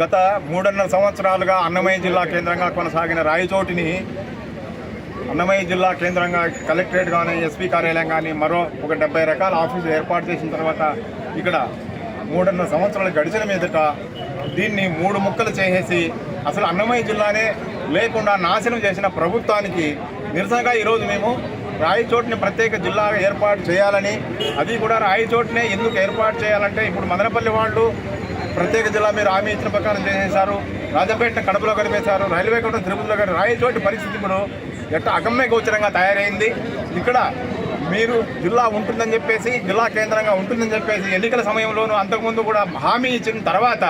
గత మూడున్నర సంవత్సరాలుగా అన్నమయ్య జిల్లా కేంద్రంగా కొనసాగిన రాయచోటిని అన్నమయ్య జిల్లా కేంద్రంగా కలెక్టరేట్ కానీ ఎస్పీ కార్యాలయం కానీ మరో ఒక డెబ్బై రకాల ఆఫీసులు ఏర్పాటు చేసిన తర్వాత ఇక్కడ మూడున్నర సంవత్సరాలు గడిచిన మీదట దీన్ని మూడు ముక్కలు చేసేసి అసలు అన్నమయ్య జిల్లానే లేకుండా నాశనం చేసిన ప్రభుత్వానికి నిరసనగా ఈరోజు మేము రాయచోటిని ప్రత్యేక జిల్లాగా ఏర్పాటు చేయాలని అది కూడా రాయచోటినే ఎందుకు ఏర్పాటు చేయాలంటే ఇప్పుడు మదనపల్లి వాళ్ళు ప్రత్యేక జిల్లా మీరు హామీ ఇచ్చిన ప్రకారం చేసేశారు రాజంపేట కడపలో కలిపేశారు రైల్వే కూడా తిరుపతిలో కలిపి రాయచోటి పరిస్థితి ఇప్పుడు ఎట్ట అగమ్య గోచరంగా తయారైంది. ఇక్కడ మీరు జిల్లా ఉంటుందని చెప్పేసి జిల్లా కేంద్రంగా ఉంటుందని చెప్పేసి ఎన్నికల సమయంలోనూ అంతకుముందు కూడా హామీ ఇచ్చిన తర్వాత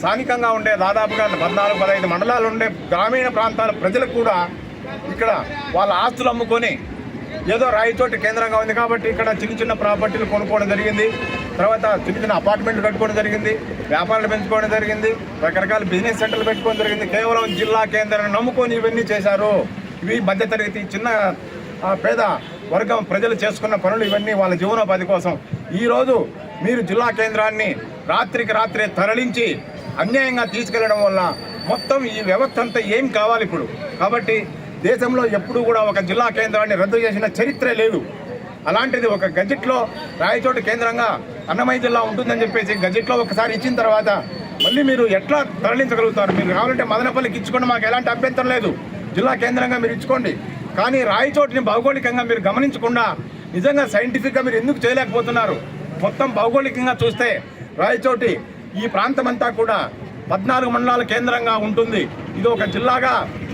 స్థానికంగా ఉండే దాదాపుగా పద్నాలుగు పదహైదు మండలాలు ఉండే గ్రామీణ ప్రాంతాల ప్రజలకు కూడా ఇక్కడ వాళ్ళ ఆస్తులు అమ్ముకొని ఏదో రాయిచోటి కేంద్రంగా ఉంది కాబట్టి ఇక్కడ చిన్న చిన్న ప్రాపర్టీలు కొనుక్కోవడం జరిగింది. తర్వాత చిన్న చిన్న అపార్ట్మెంట్లు కట్టుకోవడం జరిగింది. వ్యాపారాలు పెంచుకోవడం జరిగింది. రకరకాల బిజినెస్ సెంటర్లు పెట్టుకోవడం జరిగింది. కేవలం జిల్లా కేంద్రాన్ని నమ్ముకొని ఇవన్నీ చేశారు. ఇవి మధ్యతరగతి చిన్న పేద వర్గం ప్రజలు చేసుకున్న పనులు ఇవన్నీ వాళ్ళ జీవనోపాధి కోసం. ఈరోజు మీరు జిల్లా కేంద్రాన్ని రాత్రికి రాత్రే తరలించి అన్యాయంగా తీసుకెళ్ళడం వల్ల మొత్తం ఈ వ్యవస్థ అంతా ఏం కావాలి ఇప్పుడు? కాబట్టి దేశంలో ఎప్పుడూ కూడా ఒక జిల్లా కేంద్రాన్ని రద్దు చేసిన చరిత్రే లేదు. అలాంటిది ఒక గజెట్లో రాయచోటు కేంద్రంగా అన్నమయ్య జిల్లా ఉంటుందని చెప్పేసి గజెట్లో ఒకసారి ఇచ్చిన తర్వాత మళ్ళీ మీరు ఎట్లా తరలించగలుగుతారు? మీరు కావాలంటే మదనపల్లికి ఇచ్చుకోండి మాకు ఎలాంటి అభ్యంతరం లేదు. జిల్లా కేంద్రంగా మీరు ఇచ్చుకోండి. కానీ రాయచోటిని భౌగోళికంగా మీరు గమనించకుండా నిజంగా సైంటిఫిక్గా మీరు ఎందుకు చేయలేకపోతున్నారు? మొత్తం భౌగోళికంగా చూస్తే రాయచోటి ఈ ప్రాంతం అంతా కూడా పద్నాలుగు మండలాల కేంద్రంగా ఉంటుంది. ఇది ఒక జిల్లాగా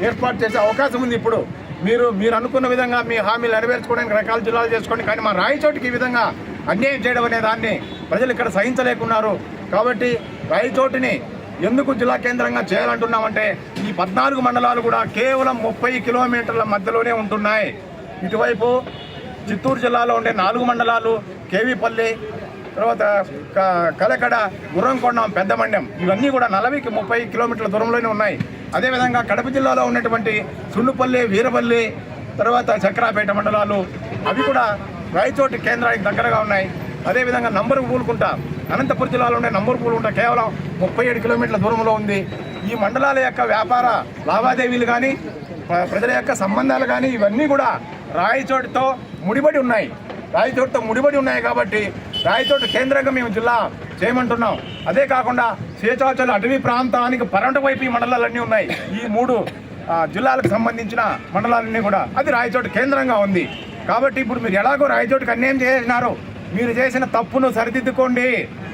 ఏర్పాటు చేసే అవకాశం ఉంది ఇప్పుడు. మీరు మీరు అనుకున్న విధంగా మీ హామీలు నెరవేర్చుకోవడానికి రకాల జిల్లాలు చేసుకోండి. కానీ మా రాయచోటికి ఈ విధంగా అన్యాయం చేయడం అనే దాన్ని ప్రజలు ఇక్కడ సహించలేకున్నారు. కాబట్టి రాయచోటిని ఎందుకు జిల్లా కేంద్రంగా చేయాలంటున్నామంటే ఈ పద్నాలుగు మండలాలు కూడా కేవలం ముప్పై కిలోమీటర్ల మధ్యలోనే ఉంటున్నాయి. ఇటువైపు చిత్తూరు జిల్లాలో ఉండే నాలుగు మండలాలు కేవీపల్లి తర్వాత క- కలకడ గుర్రంకొండం పెద్దమండ్యం. ఇవన్నీ కూడా నలభైకి ముప్పై కిలోమీటర్ల దూరంలోనే ఉన్నాయి. అదేవిధంగా కడప జిల్లాలో ఉన్నటువంటి సున్నుపల్లి వీరపల్లి తర్వాత చక్రాపేట మండలాలు అవి కూడా రాయచోటి కేంద్రానికి దగ్గరగా ఉన్నాయి. అదేవిధంగా నంబరు పూలుకుంట అనంతపురం జిల్లాలో ఉండే నంబరు పూలుకుంట కేవలం ముప్పై ఏడు కిలోమీటర్ల దూరంలో ఉంది. ఈ మండలాల యొక్క వ్యాపార లావాదేవీలు కానీ ప్రజల యొక్క సంబంధాలు కానీ ఇవన్నీ కూడా రాయచోటితో ముడిపడి ఉన్నాయి. రాయచోటితో ముడిపడి ఉన్నాయి కాబట్టి రాయచోటి కేంద్రంగా మేము జిల్లా చేయమంటున్నాం. అదే కాకుండా శేషాచల అటవీ ప్రాంతానికి పరంట వైపు ఈ మండలాలన్నీ ఉన్నాయి. ఈ మూడు జిల్లాలకు సంబంధించిన మండలాలన్నీ కూడా. అది రాయచోటి కేంద్రంగా ఉంది. కాబట్టి ఇప్పుడు మీరు ఎలాగో రాయచోటికి అన్యాయం చేసినారు. మీరు చేసిన తప్పును సరిదిద్దుకోండి.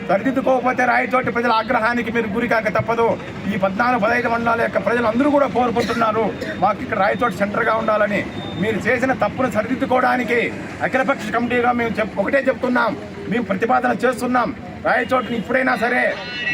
సరిదిద్దుకోకపోతే రాయచోటి ప్రజల ఆగ్రహానికి మీరు గురి కాక తప్పదు. ఈ పద్నాలుగు పదహైదు మండలాల యొక్క ప్రజలందరూ కూడా కోరుకుంటున్నారు. మాకు ఇక్కడ రాయచోటి సెంటర్గా ఉండాలని. మీరు చేసిన తప్పును సరిదిద్దుకోవడానికి అఖిలపక్ష కమిటీగా మేము చెప్ ఒకటే చెప్తున్నాం. మేము ప్రతిపాదన చేస్తున్నాం. రాయచోటిని ఇప్పుడైనా సరే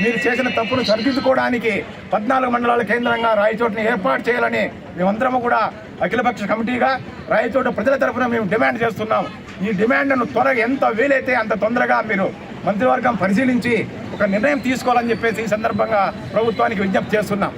మీరు చేసిన తప్పును సరిదిద్దుకోవడానికి పద్నాలుగు మండలాల కేంద్రంగా రాయచోటిని ఏర్పాటు చేయాలని మేమందరము కూడా అఖిలపక్ష కమిటీగా రాయచోట ప్రజల తరఫున మేము డిమాండ్ చేస్తున్నాం. ఈ డిమాండ్ను త్వరగా ఎంత వీలైతే అంత తొందరగా మీరు మంత్రివర్గం పరిశీలించి ఒక నిర్ణయం తీసుకోవాలని చెప్పేసి ఈ సందర్భంగా ప్రభుత్వానికి విజ్ఞప్తి చేస్తున్నాం.